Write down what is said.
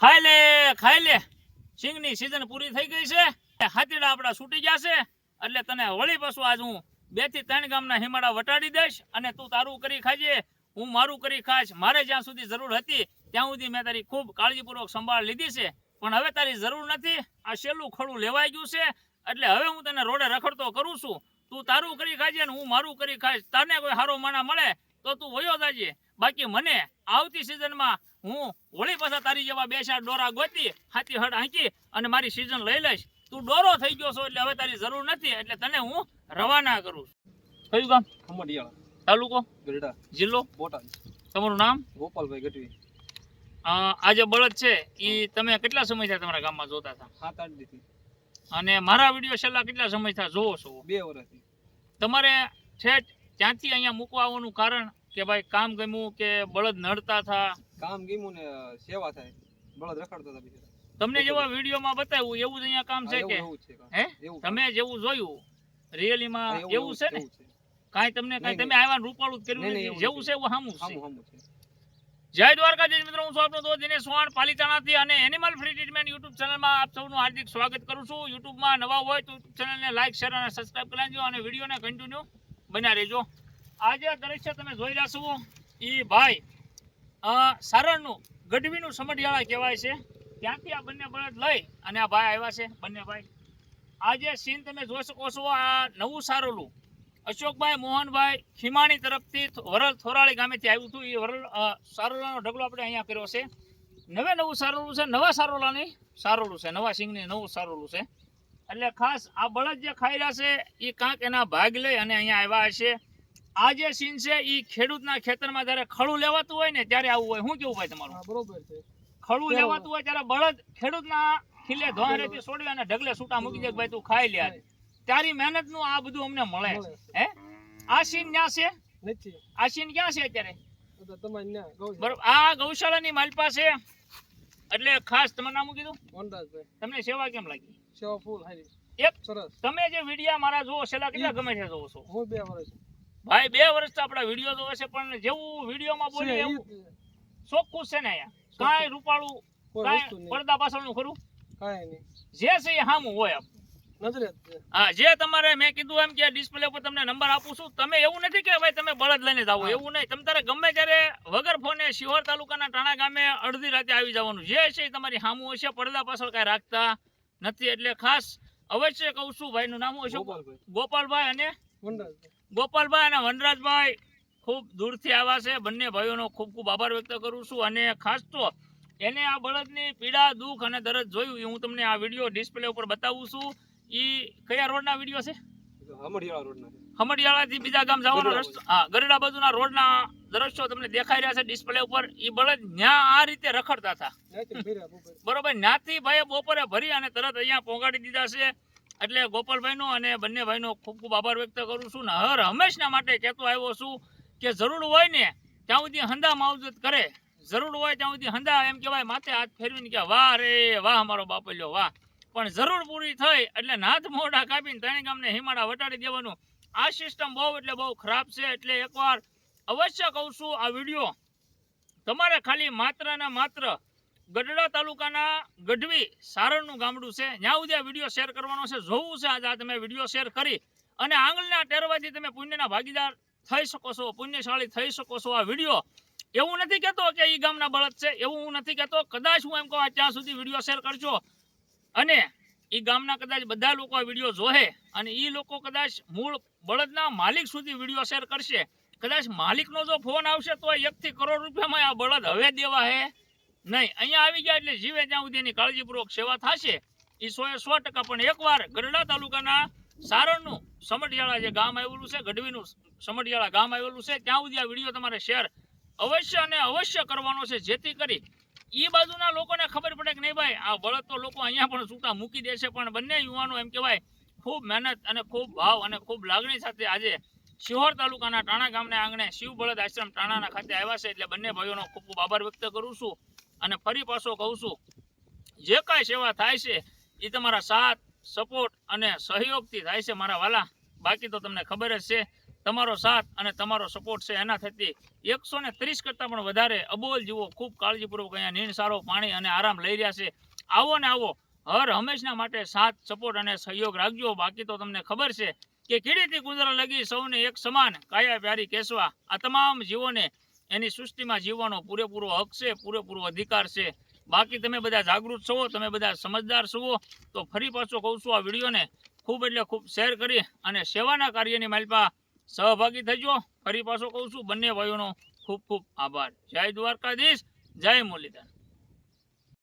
ખાઈ લે ખાઈ લે સિંગની સીઝન પૂરી થઈ ગઈ છે. હાથીડા આપડા છૂટી જશે. એટલે તને વળી પાછું આજ હું બેથી ત્રણ ગામના હિમાડા વટાડી દઈશ અને તું તારું કરી ખાજે. હું મારું કરી ખાઈશ. મારે જ્યાં સુધી જરૂર હતી ત્યાં સુધી મેં તારી ખૂબ કાળજીપૂર્વક સંભાળ લીધી છે. પણ હવે તારી જરૂર નથી. આ છેલ્લું ખડું લેવાઈ ગયું છે. એટલે હવે હું તને રોડે રખડતો કરું છું. તું તારું કરી ખાજે અને હું મારું કરી ખાઈશ. તને કોઈ સારો માણા મળે તો તું વયો જાજે. બાકી મને આવતી સિઝનમાં હું હોળી પાછા તારી જેવા બે ચાર ડોરા ગોતી હાથી હડ હાંકી અને મારી સિઝન લઈ લઈશ. તું ડોરો થઈ ગયો છો એટલે હવે તારી જરૂર નથી એટલે તને હું રવાના કરું કયું ગામ? ખમડિયાળા તાલુકો? ગઢડા. જિલ્લો? બોટાદ. તમારું નામ? ગોપાલભાઈ ગઢવી. આજે બળદ છે એ તમે કેટલા સમય થયા તમારા ગામમાં જોતા હતા? સાત આઠ દીથી અને મારા વીડિયો છેલ્લા કેટલા સમય થયા? જોવો છો. બે વર્ષથી તમારે ઠેઠ ત્યાંથી અહીંયા મૂકવા આવવાનું કારણ કે ભાઈ કામ ગમ્યું કે બળદ નડતા હતા કામ ગમ્યું ને સેવા થાય. બળદ રખડતા હતા તમને જેવા વિડીયોમાં બતાવ્યું એવું જ અહીંયા કામ છે કે. હે? તમે જેવું જોયું રિયલીમાં એવું છે ને? કાંઈ તમને કાંઈ તમે આવ્યા રૂપાળું કર્યું નથી. જેવું છે એવું સામું છે. જય દ્વારકાધીશ મિત્રો હું છું આપનો દોસ્ત દિનેશ સોહાણ પાલીતાણાથી અને એનિમલ ફ્રી ટ્રીટમેન્ટ યુટ્યુબ ચેનલમાં આપ સૌનું હાર્દિક સ્વાગત કરું છું. યુટ્યુબમાં નવા હોય તો યુટ્યુબ ચેનલને લાઇક શેર અને સબસ્ક્રાઇબ કરી લેજો અને વિડીયોને કન્ટિન્યુ બન્યા રહેજો. આજે દ્રશ્ય તમે જોઈ રહ્યા છો, એ ભાઈ સારણનું, ગઢવીનું સમઢિયાળા કહેવાય છે. ત્યાંથી આ બંને બળદ લઈ અને આ ભાઈ આવ્યા છે, બંને ભાઈ. આ જે સીન તમે જોઈ શકો છો આ નવું સારોલું. અશોકભાઈ, મોહનભાઈ, ખીમાણી તરફથી વરલ થોરાળી ગામેથી આવ્યું હતું. એ વરલ સારોલાનો ઢગલો આપણે અહીંયા કર્યો છે. નવે નવું સારોલું છે, નવા સારોલાની સારોલું છે, નવા સિંગની નવું સારોલું છે. એટલે ખાસ આ બળદ જે ખાઈ રહ્યા છે, એ કાંક એના ભાગ લઈ અને અહીંયા આવ્યા હશે. આ જે સીન છે એ ખેડૂતના ખેતરમાં જ્યારે ખડું લેવાતું હોય ને ત્યારે આવું હોય. શું કેવું ભાઈ તમારું? બરોબર છે. ખડું લેવાતું હોય ત્યારે બળદ ખેડૂતના ખીલે ધોવારેથી છોડી અને ઢગલે છૂટા મૂકી દે ભાઈ તું ખાઈ લે તારી મહેનતનું આ બધું અમને મળે. હે? આ સીન ક્યાં છે? આ સીન ક્યાં છે અત્યારે? બરોબર આ ગૌશાળાની માલપા છે. એટલે ખાસ તમારું નામ કીધું? તમને સેવા કેમ લાગી? સેવા ફૂલ હારી. એક સરસ. તમે જે વિડિયા મારા જોવો છેલ્લા કેટલા ગમે છે જોવો છો? હું બે વર્ષ. ભાઈ બે વર્ષ તો આપણા વીડિયો જોવે છે પણ જેવું વિડીયોમાં બોલે એવું. ચોખ્ખું છે ને અહીંયા. કાંઈ રૂપાળું કાંઈ પડદા પાછળનું ખરું? કાંઈ નહીં. જે છે એ હામું હોય આપ જ છે. હા જે તમારે મેં કીધું એમ કે ડિસ્પ્લે ઉપર તમને નંબર આપું છું તમે એવું નથી કે ભાઈ તમે બળદ લઈને જાઓ એવું નહીં. તમે તારે ગમે ત્યારે વગર ફોને શિહોર તાલુકાના ટાણા ગામે અડધી રાતે આવી જવાનું. જે છે એ તમારી હામું હશે પડદા પાછળ કાંઈ રાખતા નથી. એટલે ખાસ અવશ્ય કહું છું ભાઈનું નામ છે ગોપાલભાઈ. ગોપાલભાઈ અને વનરાજભાઈ ગોપાલભાઈ અને વનરાજભાઈ ખૂબ દૂરથી આવ્યા છે. બંને ભાઈઓનો ખૂબ ખૂબ આભાર વ્યક્ત કરું છું અને ખાસ તો એને આ બળદની પીડા દુઃખ અને દરદ જોયું એ હું તમને આ વીડિયો ડિસ્પ્લે ઉપર બતાવું છું. એ કયા રોડના વીડિયો છે? હમડિયાળા રોડના છે. ખમડિયાળાથી બીજા ગામ જવાનો રસ્તો હા ગરડા બાજુના રોડના દ્રશ્યો તમને દેખાઈ રહ્યા છે ડિસ્પ્લે ઉપર. એ બળદ ન્યા આ રીતે રખડતા હતા. બરોબર ન્યાથી ભાઈ બપોરે ભરી અને તરત અહીંયા પહોંચાડી દીધા છે. એટલે ગોપાલભાઈનો અને બંને ભાઈનો ખૂબ ખૂબ આભાર વ્યક્ત કરું છું ને હર હંમેશના માટે કહેતો આવ્યો છું કે જરૂર હોય ને ત્યાં સુધી હંદા માવજત કરે. જરૂર હોય ત્યાં સુધી હંદા એમ કહેવાય, માથે હાથ ફેરવીને કે વાહ રે, વાહ મારો બાપલ્યો વાહ. પણ જરૂર પૂરી થઈ એટલે નાથ મોઢા કાપીને ત્રણે ગામને હિમાડા વટાડી દેવાનું આ સિસ્ટમ બહુ એટલે બહુ ખરાબ છે. એટલે એકવાર અવશ્ય કહું છું આ વીડિયો તમારે ખાલી માત્ર ને માત્ર ગઢડા તાલુકાના ગઢવી સારણનું ગામડું છે. ત્યાં સુધી આ વીડિયો શેર કરવાનો છે. જોવું છે આજે તમે વીડિયો શેર કરી અને આંગળીના ટેરવાથી તમે પુણ્યના ભાગીદાર થઈ શકો છો, પુણ્યશાળી થઈ શકો છો આ વીડિયો. એવું નથી કહેતો કે એ ગામના બળદ છે. એવું હું નથી કહેતો. કદાચ હું એમ કહું ત્યાં સુધી વીડિયો શેર કરજો. અને એ ગામના કદાચ બધા લોકો આ વીડિયો જોહે અને એ લોકો કદાચ મૂળ બળદના માલિક સુધી વીડિયો શેર કરશે. કદાચ માલિકનો જો ફોન આવશે તો એકથી કરોડ રૂપિયામાં આ બળદ હવે દેવા હે. નહીં, અહીંયા આવી ગયા એટલે જીવે ત્યાં સુધીની કાળજીપૂર્વક સેવા થશે. એ સો એ સો ટકા પણ એકવાર ગરડા તાલુકાના સારણનું સમઢિયાળા જે ગામ આવેલું છે, ગઢવીનું સમઢિયાળા ગામ આવેલું છે, ત્યાં સુધી આ વીડિયો તમારે શેર અવશ્ય અને અવશ્ય કરવાનો છે, જેથી કરી એ બાજુના લોકોને ખબર પડે કે નહીં ભાઈ, આ બળદ તો લોકો અહીંયા પણ છૂટા મૂકી દેશે પણ બંને યુવાનો એમ કહેવાય, ખૂબ મહેનત અને ખૂબ ભાવ અને ખૂબ લાગણી સાથે આજે શિહોર તાલુકાના ટાણા ગામના આંગણે શિવ બળદ આશ્રમ ટાણાના ખાતે આવ્યા છે, એટલે બંને ભાઈઓનો ખૂબ ખૂબ આભાર વ્યક્ત કરું છું. અને ફરી પાછો કહું છું, જે કાંઈ સેવા થાય છે એ તમારા સાથ, સપોર્ટ અને સહયોગથી થાય છે, મારા વાલા. બાકી તો તમને ખબર જ છે, તમારો સાથ અને તમારો સપોર્ટ છે એના થકી એકસો ને ત્રીસ કરતાં પણ વધારે અબોલ જીવો ખૂબ કાળજીપૂર્વક અહીંયા નીણ સારો પાણી અને આરામ લઈ રહ્યા છે. આવો ને આવો, હર હંમેશના માટે સાથ, સપોર્ટ અને સહયોગ રાખજો. બાકી તો તમને ખબર છે કે કીડીથી કુંદરા લગી સૌને એક સમાન કાયા પ્યારી કેસવા આ તમામ જીવોને એની સૃષ્ટિમાં જીવવાનો પૂરેપૂરો હક છે, પૂરેપૂરો અધિકાર છે. બાકી તમે બધા જાગૃત છો, તમે બધા સમજદાર છો, તો ફરી પાછો કહું છું આ વિડીયોને ખૂબ એટલે ખૂબ શેર કરી અને સેવાના કાર્યની માલપા સહભાગી થજો. ફરી પાછો કહું છું, બંને ભાઈઓનો ખૂબ ખૂબ આભાર. જય દ્વારકાધીશ, જય મુરલીધર.